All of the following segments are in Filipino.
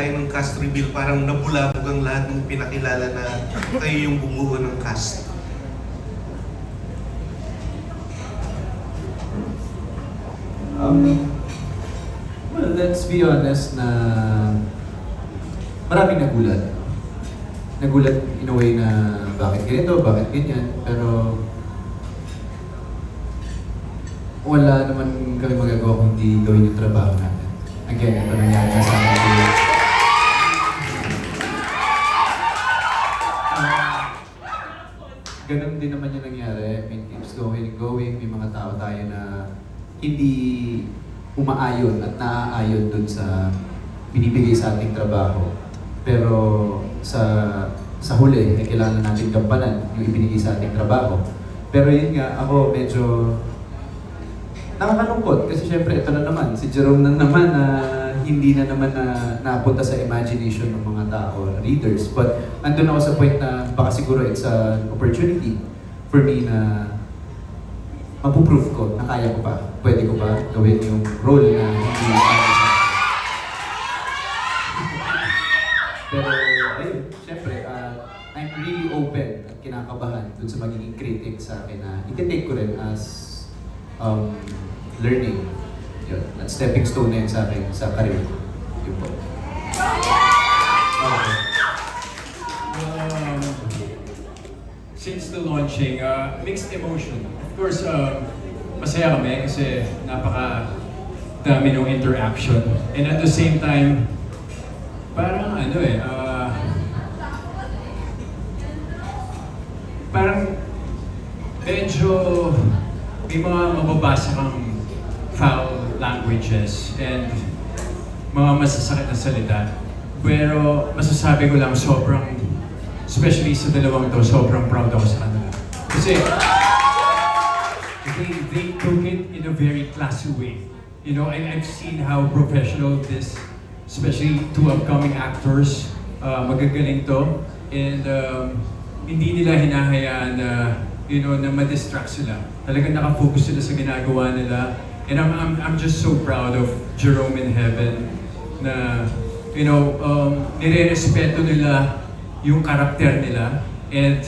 tayo ng cast reveal, parang nabulabog ang lahat ng pinakilala na kayo yung bumuo ng cast. Um, well, let's be honest na maraming nagulat. Nagulat in a way na bakit ganito, bakit ganyan, pero wala naman kami magagawa kung hindi gawin yung trabaho natin. Again, ito nangyari na sa akin. Din naman yung nangyari. I mean, keeps going going. May mga tao tayo na hindi umaayon at naaayon dun sa binibigay sa ating trabaho. Pero sa sa huli, ay kailangan natin gampanan yung ibinigay sa ating trabaho. Pero yun nga, ako medyo nakakalungkot kasi syempre ito na naman, si Jerome na naman na hindi na naman na napunta sa imagination ng mga tao, readers. But andun ako sa point na baka siguro it's an opportunity for me na mapuprove ko na kaya ko pa. Pwede ko ba gawin yung role na hindi para sa. Pero ayun, syempre, uh, I'm really open at kinakabahan dun sa magiging critic sa akin na iti-take ko rin as um, learning. Yun, at stepping stone na yun sa akin sa career ko. Yun po. Launching, uh, mixed emotion. Of course, um, masaya kami kasi napaka dami ng interaction. And at the same time, parang ano eh, uh, parang medyo may mga mababasa kang foul languages and mga masasakit na salita. Pero masasabi ko lang sobrang, especially sa dalawang to, sobrang proud ako sa kanila. Kasi they, they took it in a very classy way. You know, and I've seen how professional this, especially two upcoming actors, uh, magagaling to. And um, hindi nila hinahayaan na, you know, na ma-distract sila. Talagang nakafocus sila sa ginagawa nila. And I'm, I'm, I'm just so proud of Jerome in Heaven na, you know, um, nire-respeto nila yung karakter nila and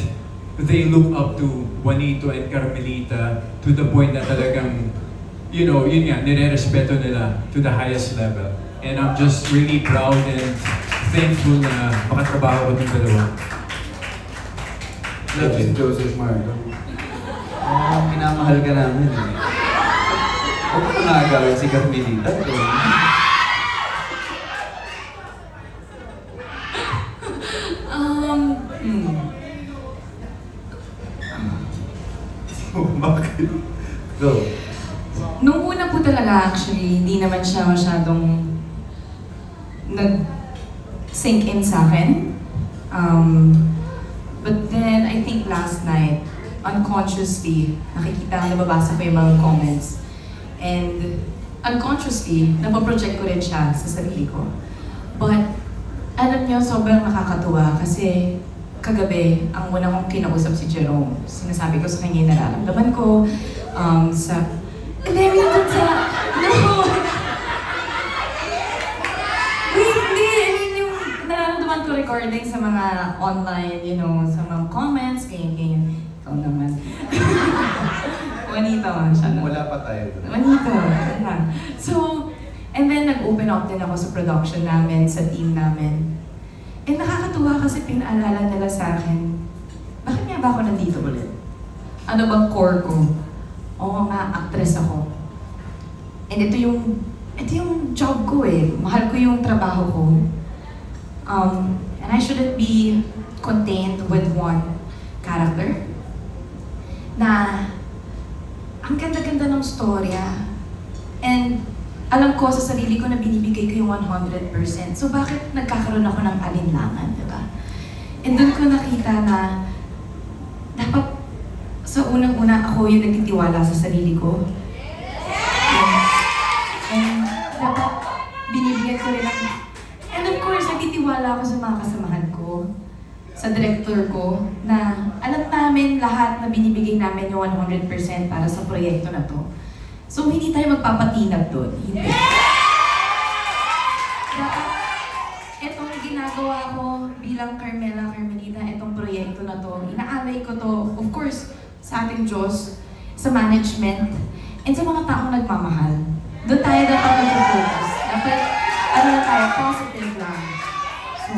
they look up to Juanito and Carmelita to the point na talagang, you know, yun nga, nire-respeto nila to the highest level. And I'm just really proud and thankful na makatrabaho ko ng dalawa. Love si Joseph Marco. Oh, minamahal ka namin eh. Huwag mo na agawin si Carmelita. Um, hmm. Bakit? Go. Nung una po talaga actually, hindi naman siya masyadong nag-sink in sa akin. Um, but then, I think last night, unconsciously, nakikita, nababasa ko yung mga comments. And unconsciously, napaproject ko rin siya sa sarili ko. But, alam niyo, sobrang nakakatuwa kasi kagabi, ang una kong kinausap si Jerome, sinasabi ko sa kanya yung nararamdaman ko, um, sa... Hindi, wait, dun sa... No! Wait, hindi! I mean, yung nararamdaman ko recording sa mga online, you know, sa mga comments, ganyan, ganyan. Ikaw naman. Juanito, siya na. Wala pa tayo lang. So, and then nag-open up din ako sa production namin, sa team namin. And nakakatuwa kasi pinaalala nila sa akin, bakit nga ba ako nandito ulit? Ano bang core ko? Oo nga, actress ako. And ito yung, ito yung job ko eh. Mahal ko yung trabaho ko. Um, and I shouldn't be contained with one character. Na ang ganda-ganda ng storya. And alam ko sa sarili ko na binibigay ko yung 100%. So bakit nagkakaroon ako ng alinlangan, di ba? And doon ko nakita na dapat sa unang-una ako yung nagtitiwala sa sarili ko. And, and dapat binibigyan ko rin ng... And of course, nagtitiwala ako sa mga kasamahan ko sa director ko na alam namin lahat na binibigay namin yung 100% para sa proyekto na to. So, hindi tayo magpapatinag doon. Hindi. And ginagawa ko bilang Carmela Carmelita, itong proyekto na to, inaalay ko to, of course, sa ating Diyos, sa management, and sa mga taong nagmamahal. Doon tayo dapat mag-focus. Dapat, ano na tayo, positive lang. So,